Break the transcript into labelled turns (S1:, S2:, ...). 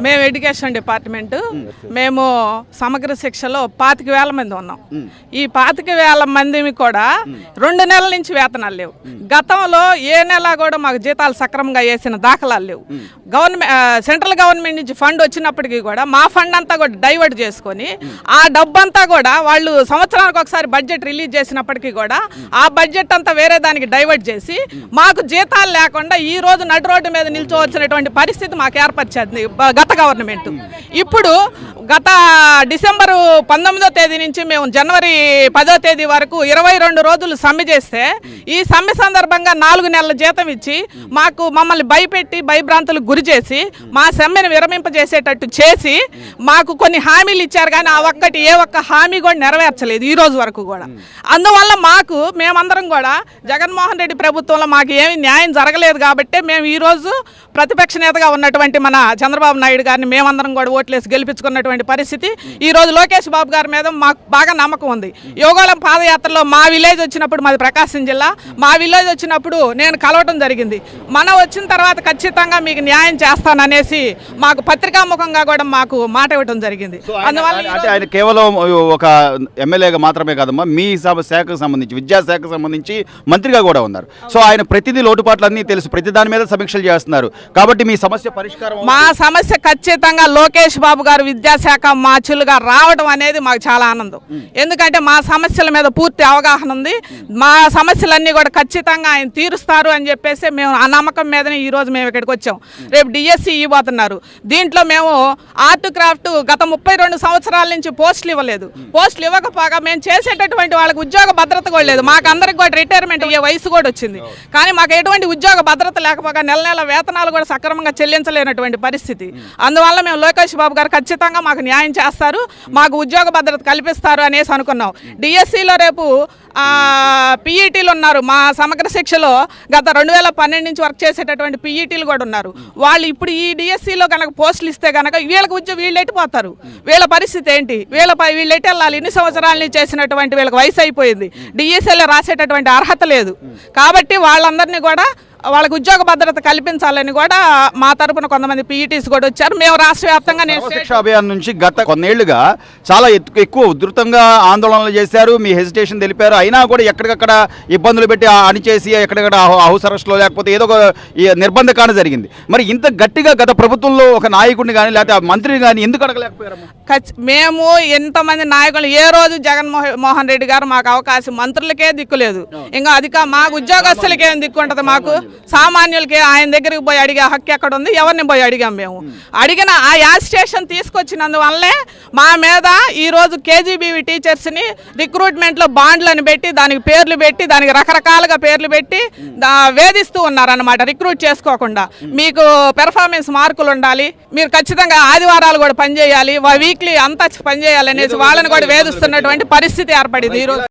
S1: మేము education department. మేము సమగ్ర శిక్షలో పాతిక వేల మంది ఉన్నాం. ఈ పాతిక వేల మంది కూడా రెండు నెలల నుంచి వేతనాలు లేవు. గతంలో ఏ నెల కూడా మాకు జీతాలు సక్రమంగా వేసిన దాఖలాలు లేవు. గవర్నమెంట్ సెంట్రల్ గవర్నమెంట్ నుంచి ఫండ్ వచ్చినప్పటికీ కూడా మా ఫండ్ అంతా కూడా డైవర్ట్ చేసుకొని ఆ డబ్బంతా కూడా వాళ్ళు సంవత్సరానికి ఒకసారి బడ్జెట్ రిలీజ్ చేసినప్పటికీ కూడా ఆ బడ్జెట్ అంతా వేరే దానికి డైవర్ట్ చేసి మాకు జీతాలు లేకుండా ఈ రోజు నడు రోడ్డు మీద నిల్చోవలసినటువంటి పరిస్థితి మాకు ఏర్పరిచేది బ- కొత్త గవర్నమెంట్. ఇప్పుడు గత డిసెంబరు పంతొమ్మిదో తేదీ నుంచి మేము జనవరి పదో తేదీ వరకు ఇరవై రెండు రోజులు సమ్మె చేస్తే ఈ సమ్మె సందర్భంగా నాలుగు నెలల జీతం ఇచ్చి మాకు మమ్మల్ని భయపెట్టి భయభ్రాంతులకు గురి చేసి మా సమ్మెను విరమింపజేసేటట్టు చేసి మాకు కొన్ని హామీలు ఇచ్చారు కానీ ఆ ఒక్కటి ఏ ఒక్క హామీ కూడా నెరవేర్చలేదు ఈ రోజు వరకు కూడా. అందువల్ల మాకు మేమందరం కూడా జగన్మోహన్ రెడ్డి ప్రభుత్వంలో మాకు ఏమీ న్యాయం జరగలేదు కాబట్టి మేము ఈరోజు ప్రతిపక్ష నేతగా ఉన్నటువంటి మన చంద్రబాబు నాయుడు గారిని మేమందరం కూడా ఓట్లేసి గెలిపించుకున్నటువంటి పరిస్థితి. ఈ రోజు లోకేష్ బాబు గారి మీద మాకు బాగా నమ్మకం ఉంది. యోగాళం పాదయాత్రలో మా విలేజ్ వచ్చినప్పుడు మాది ప్రకాశం జిల్లా. మా విలేజ్ వచ్చినప్పుడు నేను కలవటం జరిగింది. మనం వచ్చిన తర్వాత ఖచ్చితంగా మీకు న్యాయం చేస్తాననేసి మాకు పత్రికాముఖంగా కూడా మాకు మాట ఇవ్వడం జరిగింది. అందువల్ల
S2: ఆయన కేవలం ఒక ఎమ్మెల్యేగా మాత్రమే కాదమ్మా మీ శాఖకు సంబంధించి విద్యాశాఖకు సంబంధించి మంత్రిగా కూడా ఉన్నారు. సో ఆయన ప్రతిదీ లోటుపాట్లన్నీ తెలుసు. ప్రతి దాని మీద సమీక్షలు చేస్తున్నారు. కాబట్టి మీ సమస్య పరిష్కారం
S1: మా సమస్య ఖచ్చితంగా లోకేష్ బాబు గారు విద్యాశాఖ మాచులుగా రావడం అనేది మాకు చాలా ఆనందం. ఎందుకంటే మా సమస్యల మీద పూర్తి అవగాహన ఉంది. మా సమస్యలన్నీ కూడా ఖచ్చితంగా ఆయన తీరుస్తారు అని చెప్పేసి మేము ఆ నమ్మకం మీదనే ఈ రోజు మేము ఇక్కడికి వచ్చాం. రేపు డిఎస్సి ఇవ్వబోతున్నారు. దీంట్లో మేము ఆర్ట్ క్రాఫ్ట్ గత ముప్పై రెండు సంవత్సరాల నుంచి పోస్టులు ఇవ్వలేదు. పోస్టులు ఇవ్వకపోగా మేము చేసేటటువంటి వాళ్ళకి ఉద్యోగ భద్రత కూడా లేదు. మాకు అందరికి కూడా రిటైర్మెంట్ అయ్యే వయసు కూడా వచ్చింది. కానీ మాకు ఎటువంటి ఉద్యోగ భద్రత లేకపోగా నెల నెల వేతనాలు కూడా సక్రమంగా చెల్లించలేనటువంటి పరిస్థితి. అందువల్ల మేము లోకేష్ బాబు గారు ఖచ్చితంగా మాకు న్యాయం చేస్తారు మాకు ఉద్యోగ భద్రత కల్పిస్తారు అనేసి అనుకున్నాం. డిఎస్సిలో రేపు పీఈటీలు ఉన్నారు. మా సమగ్ర శిక్షలో గత రెండు వేల పన్నెండు నుంచి వర్క్ చేసేటటువంటి పీఈటీలు కూడా ఉన్నారు. వాళ్ళు ఇప్పుడు ఈ డిఎస్సిలో కనుక పోస్టులు ఇస్తే కనుక వీళ్ళకి ఉద్యోగం వీళ్ళు ఎట్టిపోతారు? వీళ్ళ పరిస్థితి ఏంటి? వీళ్ళ వీళ్ళు ఎట్టి వెళ్ళాలి? ఇన్ని సంవత్సరాల నుంచి చేసినటువంటి వీళ్ళకి వయసు అయిపోయింది. డిఎస్సీలో రాసేటటువంటి అర్హత లేదు. కాబట్టి వాళ్ళందరినీ కూడా వాళ్ళకి ఉద్యోగ భద్రత కల్పించాలని కూడా మా తరపున కొంతమంది పీఈటీస్ కూడా వచ్చారు. మేము రాష్ట్ర వ్యాప్తంగా
S2: శిక్ష అభియాన్ నుంచి గత కొన్నేళ్ళుగా చాలా ఎక్కువ ఉధృతంగా ఆందోళనలు చేశారు. మీ హెసిటేషన్ తెలిపారు. అయినా కూడా ఎక్కడికక్కడ ఇబ్బందులు పెట్టి అణిచేసి ఎక్కడికక్కడ హౌ- హౌస్ అరెస్ట్లో లేకపోతే ఏదో ఒక ఈ నిర్బంధకాన జరిగింది. మరి ఇంత గట్టిగా గత ప్రభుత్వంలో ఒక నాయకుడిని కానీ లేకపోతే ఆ మంత్రిని కానీ ఎందుకు అడగలేకపోయారమ్మా?
S1: ఖచ్చి- మేము ఎంతమంది నాయకులు ఏ రోజు జగన్మోహన్ మోహన్ రెడ్డి గారు మాకు అవకాశం మంత్రులకే దిక్కులేదు. ఇంకా అది మాకు ఉద్యోగస్తులకి దిక్కు ఉంటుంది మాకు. సామాన్యులకి ఆయన దగ్గరికి పోయి అడిగే హక్కు ఎక్కడ ఉంది ఎవరిని పోయి అడిగాం మేము. అడిగిన ఆ యాజ్ స్టేషన్ తీసుకొచ్చినందువల్లే మా మీద ఈరోజు కేజీబీవీ కేజీబీవి టీచర్స్ని రిక్రూట్మెంట్లో బాండ్లను పెట్టి దానికి పేర్లు పెట్టి దానికి రకరకాలుగా పేర్లు పెట్టి దా- వేధిస్తూ ఉన్నారన్నమాట రిక్రూట్ చేసుకోకుండా. మీకు పెర్ఫార్మెన్స్ మార్కులు ఉండాలి. మీరు ఖచ్చితంగా ఆదివారాలు కూడా పనిచేయాలి. వీక్లీ అంతా పనిచేయాలి అనేసి వాళ్ళని కూడా వేధిస్తున్నటువంటి పరిస్థితి ఏర్పడింది ఈరోజు.